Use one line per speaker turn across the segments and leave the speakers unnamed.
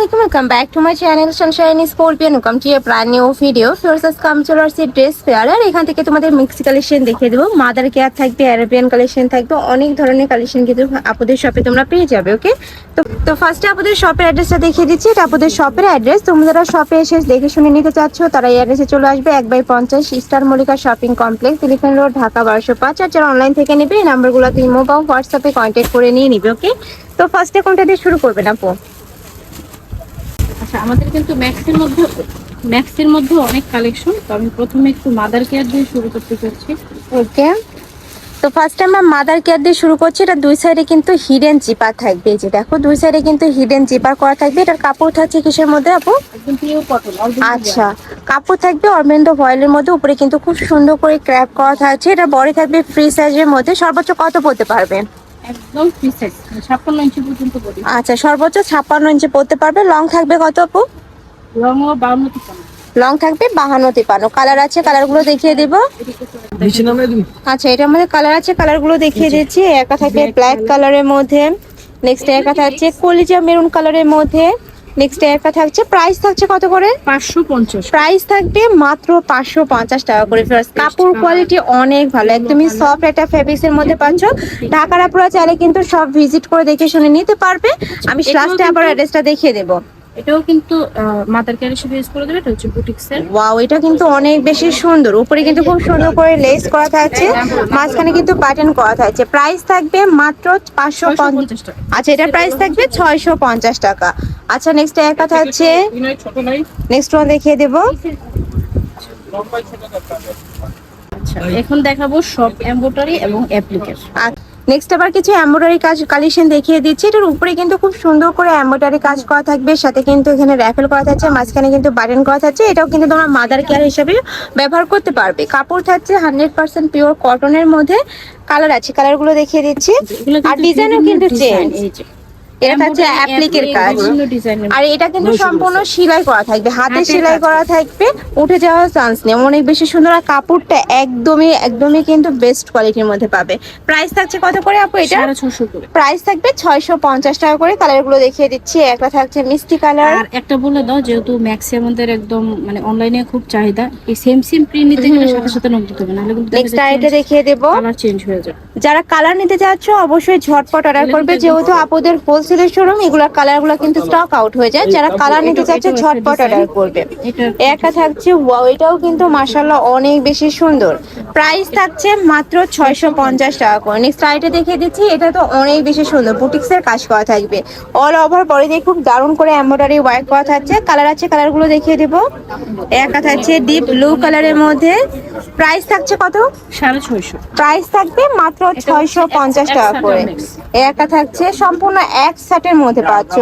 alaikum welcome back to my channel, Sunshine Scorpion. Welcome to a brand new video. First as চলে আসছে dress fair আর এখান থেকে তোমাদের mix collection দেখিয়ে দেবো। মাদার কেয়ার থাকবে অ্যারাবিয়ান কালেকশন থাকবে, অনেক ধরনের কালেকশন কিন্তু আপনাদের শপে তোমরা পেয়ে যাবে ওকে তো তো ফার্স্টে আপনাদের শপের অ্যাড্রেসটা দেখিয়ে দিচ্ছি। এটা আপনাদের শপের অ্যাড্রেস তোমরা যারা শপে এসে দেখে শুনে নিতে চাচ্ছ, তারা এই অ্যাড্রেসে চলে আসবে, এক বাই পঞ্চাশ star Mallika shopping complex elephant road Dhaka বারোশো পাঁচ। আর যারা অনলাইন থেকে নেবে, এই নাম্বারগুলো তুমি বা হোয়াটসঅ্যাপে কন্ট্যাক্ট করে নিয়ে নিবে ওকে তো ফার্স্টে কোনটা দিয়ে শুরু করবেন আপু?
আমাদের কিন্তু ম্যাক্সের মধ্যে ম্যাক্সের মধ্যে অনেক কালেকশন তো আমি প্রথমে একটু মাদার কেয়ার দিয়ে শুরু করতে চাচ্ছি।
ওকে তো ফার্স্টে আমরা মাদার কেয়ার দিয়ে শুরু করছি এটা দুই সাইডে কিন্তু হিডেন জিপার থাকবে। যে দেখো দুই সাইডে কিন্তু হিডেন জিপার করা থাকবে। এটার কাপড় থাকছে কিসের মধ্যে আপু? আচ্ছা কাপড় থাকবে অরবিন্দ ভয়েলের মধ্যে উপরে কিন্তু খুব সুন্দর করে ক্র্যাপ করা থাকছে। এটা বডি থাকবে ফ্রি সাইজের মধ্যে সর্বোচ্চ কত পড়তে পারবে?
একদম ফ্রি সাইজ ছাপ্পান্ন ইঞ্চি পর্যন্ত বডি
আচ্ছা সর্বোচ্চ ছাপ্পান্ন ইঞ্চি পড়তে পারবে। লং থাকবে কত আপু? লং থাকবে বাহান্ন তিপান্ন কালার আছে কালারগুলো দেখিয়ে দেবো। আচ্ছা এটার মধ্যে কালার আছে কালারগুলো দেখিয়ে দিচ্ছি। একা থাকবে ব্ল্যাক কালারের মধ্যে। নেক্সট একা থাকছে কলিজা মেরুন কালারের মধ্যে। নেক্সট একটা থাকছে প্রাইস থাকছে কত করে?
পাঁচশো পঞ্চাশ।
প্রাইস থাকবে মাত্র পাঁচশো পঞ্চাশ টাকা করে ফেরত কাপড় কোয়ালিটি অনেক ভালো একদমই সফট একটা ফেব্রিক্স এর মধ্যে পাচ্ছ। ঢাকার আপুরা চাইলে কিন্তু সব ভিজিট করে দেখে শুনে নিতে পারবে। আমি লাস্টে আবার অ্যাড্রেসটা দেখিয়ে দেবো।
এটাও কিন্তু মাদার কেয়ার হিসেবে ইউজ করে দেবে এটা হচ্ছে বুটিক্সের
ওয়াও এটা কিন্তু অনেক বেশি সুন্দর। উপরে কিন্তু খুব সুন্দর করে লেস করা থাকছে। মাঝখানে কিন্তু বাটন করা থাকছে। প্রাইস থাকবে মাত্র পাঁচশো
পঞ্চাশ টাকা।
আচ্ছা এটার প্রাইস থাকবে ছয়শো পঞ্চাশ টাকা। আচ্ছা নেক্সট একটা থাকছে নেক্সট ওয়ান দেখিয়ে দেবো।
আচ্ছা এখন দেখাবো সব এমব্রয়ডারি এবং অ্যাপ্লিকের
নেক্সট আবার কিছু এম্ব্রয়ডারি কাজ কালেকশন দেখিয়ে দিচ্ছি। এটার উপরে কিন্তু খুব সুন্দর করে এম্ব্রয়ডারি কাজ করা থাকবে। সাথে কিন্তু এখানে র্যাফেল করা থাকছে মাঝখানে কিন্তু বাটন করা থাকছে। এটাও কিন্তু তোমরা মাদার কেয়ার হিসেবে ব্যবহার করতে পারবে। কাপড় থাকছে হান্ড্রেড পার্সেন্ট পিওর কটনের মধ্যে। কালার আছে কালারগুলো দেখিয়ে দিচ্ছি। আর ডিজাইনও কিন্তু চেঞ্জ এটা থাকছে অ্যাপ্লিকের কাজ। আর এটা কিন্তু সম্পূর্ণ সেলাই করা থাকবে। হাতে সেলাই করা থাকবে উঠে যাওয়ার চান্স নেই। অনেক বেশি সুন্দর আর কাপড়টা একদমই একদমই কিন্তু বেস্ট কোয়ালিটির মধ্যে পাবে। প্রাইস থাকছে কত করে আপু এটা? প্রাইস থাকবে ছয়শো পঞ্চাশ টাকা করে। কালারগুলো দেখিয়ে দিচ্ছি। একটা থাকছে মিষ্টি কালার
আর একটা বলে দাও যেহেতু ম্যাক্সি আমাদের একদম মানে অনলাইনে খুব চাহিদা এই সেম সেম প্রিন্ট নিতে গেলে সাথে সাথে নক দিতে হবে নাহলে কিন্তু
নেক্সট দেখিয়ে দেবো।
কালার চেঞ্জ হয়ে যাবে।
যারা কালার নিতে চাচ্ছ অবশ্যই ঝটপট অর্ডার করবে। যেহেতু আপুদের হোলসেলের শোরুম এগুলোর কালারগুলো কিন্তু স্টক আউট হয়ে যায়। যারা কালার নিতে চাচ্ছ ঝটপট অর্ডার করবে।
এটা
একটা থাকছে ওয়াও এটাও কিন্তু মাশাল্লাহ অনেক বেশি সুন্দর। প্রাইস থাকছে মাত্র ছয়শো পঞ্চাশ টাকা করে। নেক্সট আইটা দেখিয়ে দিচ্ছি এটা তো অনেক বেশি সুন্দর। বুটিক্সের কাজ করা থাকবে। অল ওভার বডি দিয়ে খুব দারুণ করে এমব্রয়ডারি ওয়ার্ক করা থাকছে। কালার আছে কালারগুলো দেখিয়ে দেবো। একটা থাকছে ডিপ ব্লু কালারের মধ্যে। প্রাইস থাকছে কত?
সাড়ে ছয়শো।
প্রাইস থাকবে মাত্র ছয়শো পঞ্চাশ টাকা করে। একটা থাকছে সম্পূর্ণ এক সেটের মধ্যে পাচ্ছ।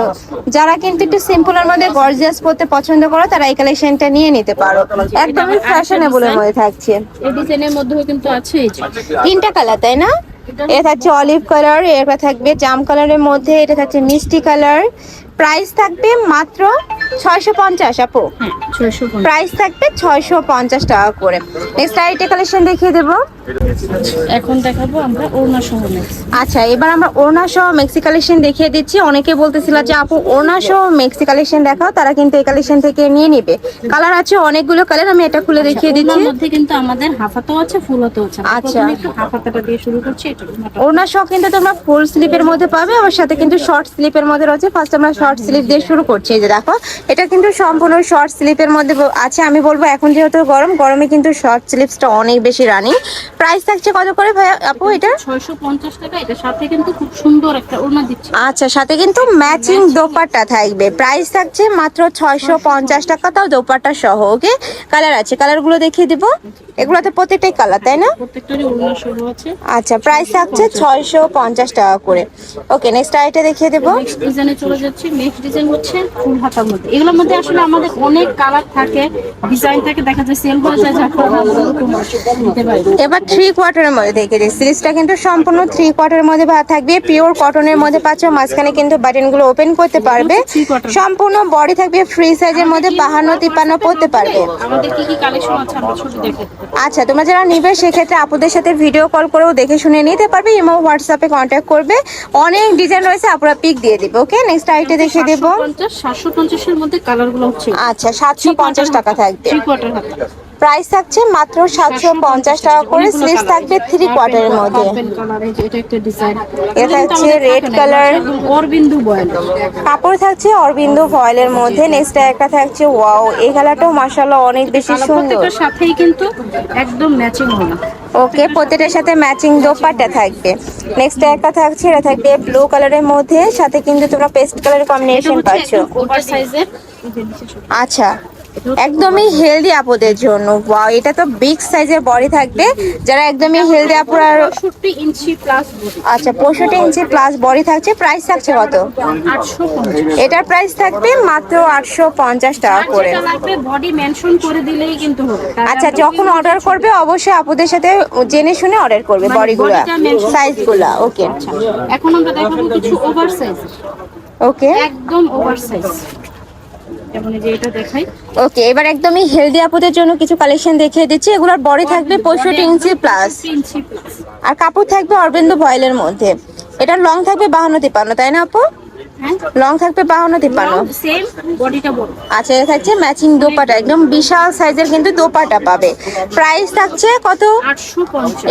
যারা কিন্তু একটু সিম্পলের মধ্যে গর্জিয়াস পড়তে পছন্দ করো তারা এই কালেকশনটা নিয়ে নিতে পারো। একদমই ফ্যাশনেবলের মধ্যে থাকছে।
এই ডিজাইনের মধ্যেও কিন্তু আছে
তিনটা কালার তাই না? এটা থাকছে অলিভ কালার এটা থাকবে জাম কালারের মধ্যে এটা থাকছে মিষ্টি কালার প্রাইস থাকবে মাত্র ছয়শো পঞ্চাশ আপু। প্রাইস থাকবে ছয়শো পঞ্চাশ টাকা করে। নেক্সট কালেকশন দেখিয়ে দেবো।
এখন দেখাবো আমরা ওড়না সহ
আচ্ছা এবার আমরা ওড়না সহ মেক্সি কালেকশন দেখিয়ে দিচ্ছি। অনেকে বলতেছিল যে আপু ওড়না সহ মেক্সি কালেকশন দেখাও তারা কিন্তু এই কালেকশন থেকে নিয়ে নিবে। কালার আছে অনেকগুলো কালার আমি এটা খুলে দেখিয়ে দিচ্ছি।
মধ্যে কিন্তু আমাদের হাফাতো আছে ফুলাতো আছে।
আচ্ছা।
হাফাতাটা দিয়ে শুরু করছি
ওড়না সহ কিন্তু তোমরা ফুল স্লিপের মধ্যে পাবে আমার সাথে কিন্তু শর্ট স্লিপের মধ্যে রয়েছে। ফার্স্ট আমরা শর্ট স্লিপ দিয়ে শুরু করছি এই যে দেখো। এটা কিন্তু সম্পূর্ণ শর্ট স্লিপের মধ্যে আছে আমি বলব এখন যেহেতু গরম গরমে কিন্তু শর্ট স্লিপসটা অনেক বেশি রানিং প্রাইস থাকছে কত করে ভাই আপু এটা
ছয়শো পঞ্চাশ টাকা এটার সাথে কিন্তু খুব সুন্দর একটা ওড়না দিচ্ছে।
আচ্ছা সাথে কিন্তু ম্যাচিং দোপাট্টা থাকবে। প্রাইস থাকছে মাত্র ছয়শো পঞ্চাশ টাকা তাও দোপাট্টা সহ ওকে কালার আছে কালারগুলো দেখিয়ে দিব। এগুলোতে প্রত্যেকটাই কালার তাই না?
প্রত্যেকটারই ওড়না সহ আছে।
আচ্ছা প্রাইস থাকছে ছয়শো পঞ্চাশ টাকা। করে। ওকে নেক্সট আইটা দেখিয়ে দেবো।
নেক্সট ডিজাইনে চলে যাচ্ছি নেক্সট ডিজাইন হচ্ছে ফুল হাতার মধ্যে। এগুলোর মধ্যে আসলে আমাদের অনেক কালার থাকে ডিজাইন থাকে দেখা যায় সেল হয়ে যায় যার
এবার থ্রি কোয়ার্টারের মধ্যে দেখে দিই। সিরিজটা কিন্তু সম্পূর্ণ থ্রি কোয়ার্টারের মধ্যে থাকবে। পিওর কটনের মধ্যে পাচ্ছ মাঝখানে কিন্তু বাটনগুলো ওপেন করতে পারবে। সম্পূর্ণ বডি থাকবে ফ্রি সাইজের মধ্যে বাহান্ন তিপ্পান্ন পড়তে পারবে। আচ্ছা তোমরা যারা নিবে সেক্ষেত্রে আপুদের সাথে ভিডিও কল করেও দেখে শুনে নিতে পারবে। ইমো হোয়াটসঅ্যাপে কন্ট্যাক্ট করবে। অনেক ডিজাইন রয়েছে আপুরা পিক দিয়ে দিবে ওকে নেক্সট আইটে দেখিয়ে দেব?
পঞ্চাশ সাতশো পঞ্চাশের মধ্যে কালারগুলো হচ্ছে।
আচ্ছা সাতশো পঞ্চাশ টাকা থাকবে। প্রাইস থাকছে মাত্র সাতশো পঞ্চাশ টাকা করে। স্লিভস থাকবে থ্রি কোয়ার্টারের মধ্যে।
কালার এটা
হচ্ছে red color।
অরবিন্দু বয়েল।
কাপড় থাকছে অরবিন্দু ফয়েলের মধ্যে। নেক্সট একটা থাকছে ওয়াও এই কালারটাও মাশাআল্লাহ অনেক বেশি সুন্দর।
সাথেই কিন্তু একদম ম্যাচিং হবে
ওকে প্রত্যেকটার সাথে ম্যাচিং দোপাট্টা থাকবে। নেক্সট একটা থাকছে এটা থাকবে ব্লু কালারের মধ্যে সাথে কিন্তু তোমরা পেস্ট কালারের কম্বিনেশন পাচ্ছ।
ওভার সাইজের
আচ্ছা একদমই হেলদি আপুদের জন্য। ওয়াও এটা তো বিগ সাইজের বডি থাকবে। যারা একদমই হেলদি আপুরা
পঁয়ষট্টি ইঞ্চি প্লাস বডি
আচ্ছা পঁয়ষট্টি ইঞ্চি প্লাস বডি থাকছে। প্রাইস থাকছে কত?
আটশো পঞ্চাশ।
এটার প্রাইস থাকবে মাত্র আটশো পঞ্চাশ টাকা করে।
লাগবে বডি মেনশন করে দিলেই কিন্তু হবে।
আচ্ছা যখন অর্ডার করবে অবশ্যই আপুদের সাথে জেনে শুনে অর্ডার করবে বডিগুলা সাইজগুলা ওকে
এখন আমরা দেখাবো কিছু ওভার সাইজ
ওকে
একদম ওভার সাইজ যেমন এই যে এটা দেখাই।
ওকে এবার একদমই হেলদি আপুদের জন্য কিছু কালেকশন দেখিয়ে দিচ্ছি। এগুলোর বডি থাকবে পঁয়ষট্টি ইঞ্চি প্লাস আর কাপড় থাকবে অরবিন্দ ভয়েলের মধ্যে। এটা লং থাকবে বাহান্ন তিপ্পান্ন তাই না আপু? লং থাকবে বাহান্ন তিপ্পান্ন?
সেম বডিটা বড়।
আচ্ছা এটা থাকছে ম্যাচিং দোপাটা একদম বিশাল সাইজের কিন্তু দোপাটা পাবে। প্রাইস থাকছে কত?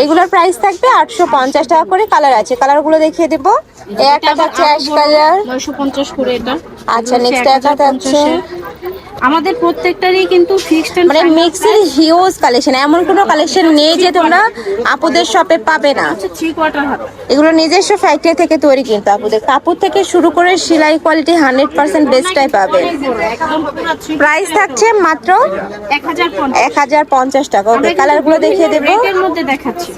এগুলোর প্রাইস থাকবে আটশো পঞ্চাশ টাকা করে কালার আছে। কালারগুলো দেখিয়ে দেবো। একটা থাকছে অ্যাশ কালার আচ্ছা,
নেক্সট
একটা থাকছে।
1050 আমাদের প্রত্যেকটারই কিন্তু ফিক্সড
মানে মিক্সের হিউজ কালেকশন এমন কোনো কালেকশন নেই যে তোমরা আপুদের শপে পাবে না।
থ্রি কোয়ার্টার হাত।
এগুলো নিজস্ব ফ্যাক্টরি থেকে তৈরি কিন্তু আপুদের। কাপড় থেকে শুরু করে সেলাই কোয়ালিটি হান্ড্রেড পার্সেন্ট বেস্টটাই পাবে। প্রাইস থাকছে মাত্র
এক হাজার পঞ্চাশ।
টাকা। ওকে কালারগুলো দেখিয়ে দেবো।
মধ্যে দেখাচ্ছি।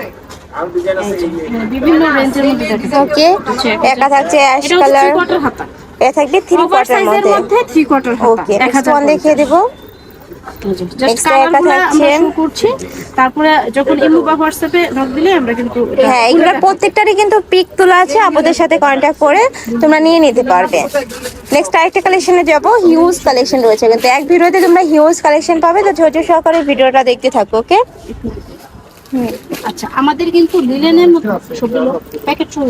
এই বিভিন্ন রেঞ্জের মধ্যে
ওকে একা থাকছে অ্যাশ কালার এটা থাকবে থ্রি কোয়ার্টার মধ্যে।
Three quarter
okay next one দেখিয়ে দেবো।
তারপরে যখন ইমো বা হোয়াটসঅ্যাপে নক দিলে আমরা কিন্তু
হ্যাঁ এগুলোর প্রত্যেকটারই কিন্তু পিক তোলা আছে সাথে কন্ট্যাক্ট করে তোমরা নিয়ে নিতে পারবে। নেক্সট আরেকটা কালেকশনে যাব হিউজ কালেকশন রয়েছে। কিন্তু এক ভিডিওতে তোমরা হিউজ কালেকশন পাবে তো ধৈর্য সহকারে ভিডিওটা দেখতে থাকো ওকে
আচ্ছা আমাদের কিন্তু লিলেনের মধ্যে সবগুলো প্যাকেট সহ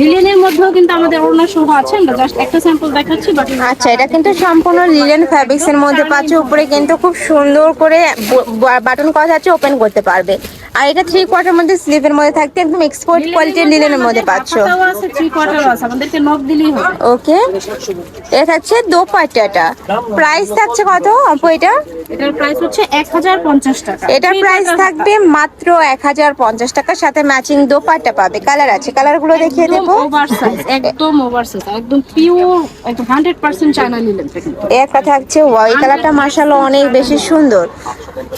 লিলেনের মধ্যেও কিন্তু আমাদের ওড়না সহ আছে, আমরা জাস্ট একটা স্যাম্পল দেখাচ্ছি
আচ্ছা এটা কিন্তু সম্পূর্ণ লিলেন ফ্যাব্রিক্স এর মধ্যে পাচ্ছে, উপরে কিন্তু খুব সুন্দর করে বাটন করা আছে ওপেন করতে পারবে। আর এটা থ্রি কোয়ার্টার মধ্যে স্লিভের মধ্যে থাকতে একদম এক্সপোর্ট কোয়ালিটির লিলেনের মধ্যে পাচ্ছ। ওকে এটা থাকছে দোপাট্টাটা। প্রাইস থাকছে কত আপু এটা?
এটার প্রাইস হচ্ছে এক হাজার পঞ্চাশ টাকা।
এটার প্রাইস থাকবে মাত্র এক হাজার পঞ্চাশ টাকার সাথে ম্যাচিং দোপাট্টা পাবে। কালার আছে কালারগুলো দেখিয়ে দেবো।
একদম একদম পিওর একদম হান্ড্রেড পার্সেন্ট চায়না লিলেনটা
এই একটা থাকছে ওয়াই কালারটা মাসাল্লাহ অনেক বেশি সুন্দর।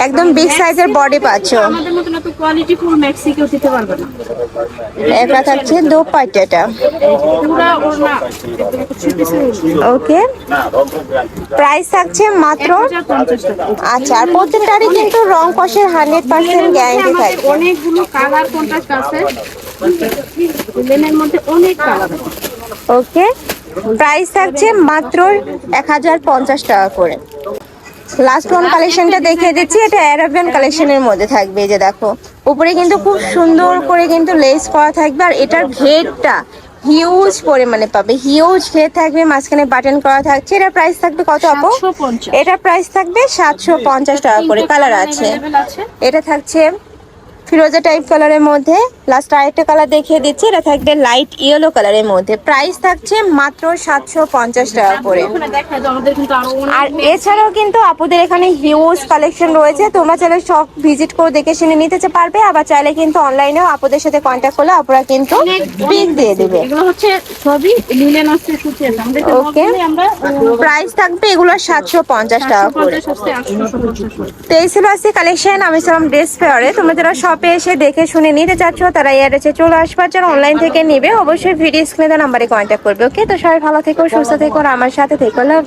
একদম বিগ সাইজের বডি পাচ্ছ।
আমাদের মতন এত কোয়ালিটি ফুল মেক্সি কেউ দিতে পারবে না।
থাকছে দোপাট্টাটা
পুরা ওড়না।
ওকে। প্রাইস থাকছে মাত্র আচ্ছা আর প্রত্যেকটারই কিন্তু রং কষের হান্ড্রেড পার্সেন্ট গ্যারান্টি থাকবে।
অনেকগুলো কালার কন্ট্রাস্ট আছে। লেনের মধ্যে অনেক কালার
ওকে। প্রাইস থাকছে মাত্র এক হাজার পঞ্চাশ টাকা করে। লাস্ট ওয়ান কালেকশনটা দেখিয়ে দিচ্ছি এটা অ্যারাবিয়ান কালেকশনের মধ্যে থাকবে যে দেখো। উপরে কিন্তু খুব সুন্দর করে কিন্তু লেস করা থাকবে আর এটার ঘেরটা হিউজ পরিমাণে পাবে হিউজ ঘের থাকবে মাঝখানে বাটন করা থাকছে এটা প্রাইস থাকবে কত আপু?
750
এটার প্রাইস থাকবে সাতশো পঞ্চাশ টাকা করে কালার আছে। এটা থাকছে ফিরোজা টাইপ কালারের মধ্যে। লাস্ট আরেকটা কালার দেখিয়ে দিচ্ছি এটা থাকবে লাইট ইয়েলো কালারের মধ্যে। প্রাইস থাকছে মাত্র সাতশো পঞ্চাশ টাকা করে। আরও এছাড়াও কিন্তু আপুদের এখানে হিউজ কালেকশন রয়েছে। তোমরা চাইলে সব ভিজিট করে দেখে শুনে নিতে পারবে আবার চাইলে কিন্তু অনলাইনেও আপুদের সাথে কন্ট্যাক্ট করলে আপুরা কিন্তু পিক দিয়ে দেবে।
এগুলো হচ্ছে সবই লিলেন আছে সুতি আছে আমাদের
Okay. প্রাইস থাকবে এগুলো সাতশো পঞ্চাশ টাকা করে।
750 হচ্ছে 850
তো এই ছিল আজকে কালেকশন আমি ছিলাম ড্রেস ফেয়ারে তোমরা যারা শপে এসে দেখে শুনে নিতে চাচ্ছ তারা এই অ্যাড্রেসে চলে আসবার যারা অনলাইন থেকে নিবে। অবশ্যই ভিডিও স্ক্রিনে নাম্বারে কন্ট্যাক্ট করবে ওকে তো সবাই ভালো থেকো সুস্থ থেকো আমার সাথে থেকো। লাভ